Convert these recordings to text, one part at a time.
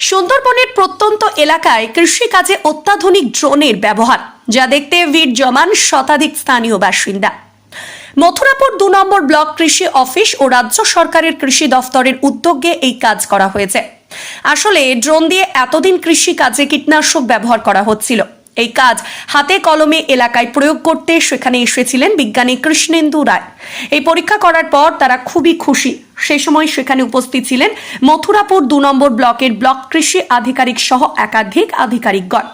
সুন্দরবনের প্রত্যন্ত এলাকায় কৃষিকাজে অত্যাধুনিক ড্রোনের ব্যবহার, যা দেখতে ভিড় জমান শতাধিক স্থানীয় বাসিন্দা। মথুরাপুর দু নম্বর ব্লক কৃষি অফিস ও রাজ্য সরকারের কৃষি দফতরের উদ্যোগে এই কাজ করা হয়েছে। আসলে ড্রোন দিয়ে এতদিন কৃষি কাজে কীটনাশক ব্যবহার করা হচ্ছিল। এই কাজ হাতে কলমে এলাকায় প্রয়োগ করতে সেখানে এসেছিলেন বিজ্ঞানী কৃষ্ণেন্দু রায়। এই পরীক্ষা করার পর তারা খুবই খুশি। সেই সময় সেখানে উপস্থিত ছিলেন মথুরাপুর দু নম্বর ব্লকের ব্লক কৃষি আধিকারিক সহ একাধিক আধিকারিকগণ।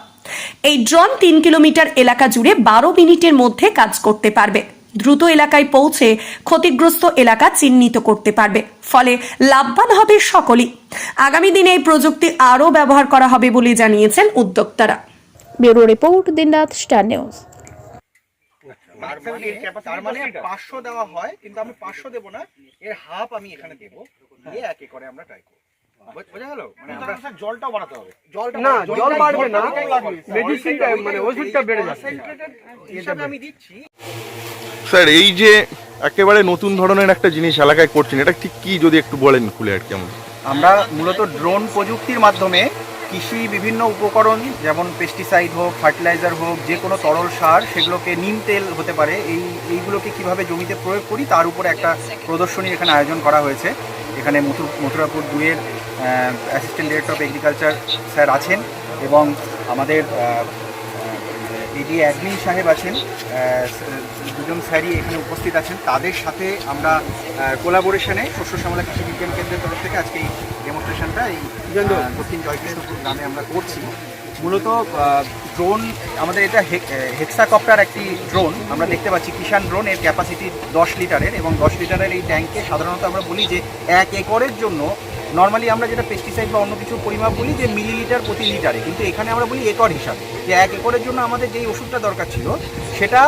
এই ড্রোন তিন কিলোমিটার এলাকা জুড়ে বারো মিনিটের মধ্যে কাজ করতে পারবে। দ্রুত এলাকায় পৌঁছে ক্ষতিগ্রস্ত এলাকা চিহ্নিত করতে পারবে। ফলে লাভবান হবে সকলেই। আগামী দিনে এই প্রযুক্তি আরও ব্যবহার করা হবে বলে জানিয়েছেন উদ্যোক্তারা। ব্যুরো রিপোর্ট দিনরাত স্টার নিউজ। তার মানে মানে পাঁচশো দেওয়া হয় কিন্তু আমি পাঁচশো দেবো না এর হাফ আমি এখানে দেবো। দিয়ে এক একরে আমরা ট্রাই করব। বোঝা গেল? মানে আমরা জলটাও বাড়াতে হবে। জলটা না, জল বাড়বে না। মেডিসিনটা মানে ওষুধটা বেড়ে যাচ্ছে। হিসাবে আমি দিচ্ছি। স্যার এই যে একেবারে নতুন ধরনের একটা জিনিস এলাকায় করছেন এটা ঠিক কি যদি একটু বলেন খুলে আর কি আমরা মূলত ড্রোন প্রযুক্তির মাধ্যমে কৃষি বিভিন্ন উপকরণ, যেমন পেস্টিসাইড হোক ফার্টিলাইজার হোক, যে কোনো তরল সার, সেগুলোকে নিম তেল হতে পারে। এই, এইগুলোকে কীভাবে জমিতে প্রয়োগ করি, তার উপরে একটা প্রদর্শনী এখানে আয়োজন করা হয়েছে। এখানে মথুর, মথুরাপুর দুয়ের assistant director of agriculture sir আছেন এবং আমাদের এডি অ্যাডমিন সাহেব আছেন দুজন স্যারই এখানে উপস্থিত আছেন। তাদের সাথে আমরা কোলাবোরেশনে শস্য শ্যামলা কৃষি বিজ্ঞান কেন্দ্রের তরফ থেকে আজকে এই ডেমনস্ট্রেশনটা এই দক্ষিণ জয়কৃষ্ণপুর গ্রামে আমরা করছি। মূলত ড্রোন আমাদের এটা হেক্সাকপ্টার একটি ড্রোন আমরা দেখতে পাচ্ছি কিষান ড্রোন এর ক্যাপাসিটি দশ লিটারের এবং দশ লিটারের এই ট্যাঙ্কে সাধারণত আমরা বলি যে এক একরের জন্য নর্মালি আমরা যেটা পেস্টিসাইড বা অন্য কিছু পরিমাপ বলি যে মিলিলিটার প্রতি লিটারে কিন্তু এখানে আমরা বলি একর হিসাবে। যে এক একরের জন্য আমাদের যেই ওষুধটা দরকার ছিল, সেটা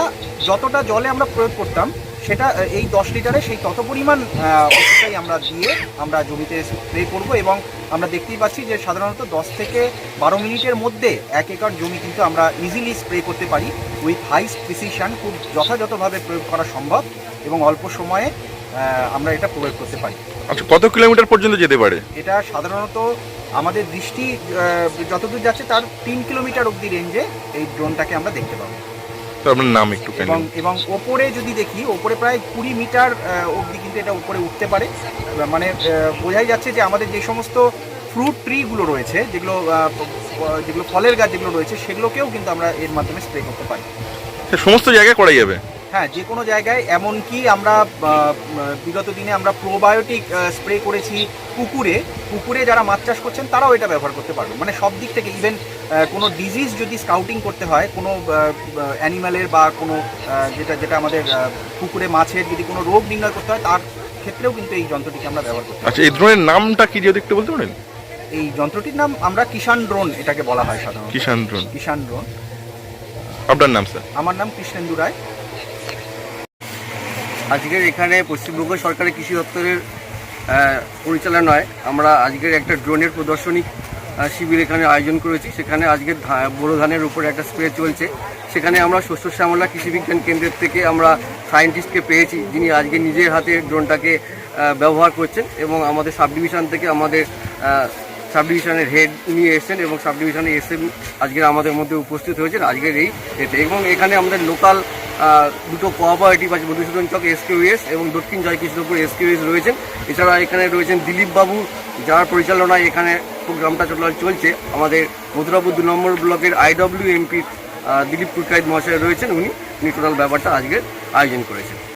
যতটা জলে আমরা প্রয়োগ করতাম, সেটা এই দশ লিটারে সেই তত পরিমাণ ওষুধটাই আমরা দিয়ে আমরা জমিতে স্প্রে করব এবং আমরা দেখতেই পাচ্ছি যে সাধারণত দশ থেকে বারো মিনিটের মধ্যে এক একর জমি কিন্তু আমরা ইজিলি স্প্রে করতে পারি উইথ হাই প্রিসিশন খুব যথাযথভাবে প্রয়োগ করা সম্ভব এবং অল্প সময়ে আমরা এটা প্রয়োগ করতে পারি। আচ্ছা কত কিলোমিটার পর্যন্ত যেতে পারে? এটা সাধারণত আমাদের দৃষ্টি যতদূর যাচ্ছে তার তিন কিলোমিটার অবধি রেঞ্জে এই ড্রোনটাকে আমরা দেখতে পাবো। আপনার নাম একটু এবং এবং ওপরে যদি দেখি ওপরে প্রায় কুড়ি মিটার অবধি কিন্তু এটা উপরে উঠতে পারে। মানে বোঝাই যাচ্ছে যে আমাদের যে সমস্ত ফ্রুট ট্রিগুলো রয়েছে যেগুলো যেগুলো ফলের গাছ যেগুলো রয়েছে সেগুলোকেও কিন্তু আমরা এর মাধ্যমে স্প্রে করতে পারি। সমস্ত জায়গায় করা যাবে? হ্যাঁ যে কোনো জায়গায় এমনকি আমরা বিগত দিনে আমরা প্রোবায়োটিক স্প্রে করেছি পুকুরে পুকুরে যারা মাছ চাষ করছেন তারাও এটা ব্যবহার করতে পারবে। মানে সব দিক থেকে ইভেন কোনো ডিজিজ যদি স্কাউটিং করতে হয় কোনো অ্যানিম্যালের বা কোনো যেটা যেটা আমাদের পুকুরে মাছের যদি কোনো রোগ নির্ণয় করতে হয় তার ক্ষেত্রেও কিন্তু এই যন্ত্রটিকে আমরা ব্যবহার করতে আচ্ছা এই ধরনের নামটা কি যদি একটু বলতে পারেন? এই যন্ত্রটির নাম আমরা কিষান ড্রোন এটাকে বলা হয় সাধারণত। কিষান ড্রোন কিষান ড্রোন আপনার নাম স্যার আমার নাম কৃষ্ণেন্দু রায়। আজকের এখানে পশ্চিমবঙ্গ সরকারের কৃষি দপ্তরের পরিচালনায় আমরা আজকের একটা ড্রোনের প্রদর্শনী শিবির এখানে আয়োজন করেছি। সেখানে আজকের ধা- বোরো ধানের উপরে একটা স্প্রে চলছে। সেখানে আমরা শস্য শ্যামলা কৃষি বিজ্ঞান কেন্দ্রের থেকে আমরা সায়েন্টিস্টকে পেয়েছি, যিনি আজকে নিজের হাতে ড্রোনটাকে ব্যবহার করছেন এবং আমাদের সাব ডিভিশন থেকে আমাদের সাব ডিভিশনের হেড নিয়ে এসেছেন এবং সাব ডিভিশনে এসে আজকের আমাদের মধ্যে উপস্থিত হয়েছেন আজকের এই এতে। এবং এখানে আমাদের লোকাল দুটো কোঅপারেটিভ আছে মধুসূদন চক এসকিউএস এবং দক্ষিণ জয়কৃষ্ণপুর এসকিউএস রয়েছেন। এছাড়া এখানে রয়েছেন দিলীপ বাবু, যার পরিচালনায় এখানে প্রোগ্রামটা চলা- চলছে। আমাদের মথুরাপুর দু নম্বর ব্লকের আইডব্লিউ এমপি দিলীপ পুরকায়ত মহাশয় রয়েছেন, উনি উনি ব্যাপারটা আজকের আয়োজন করেছেন।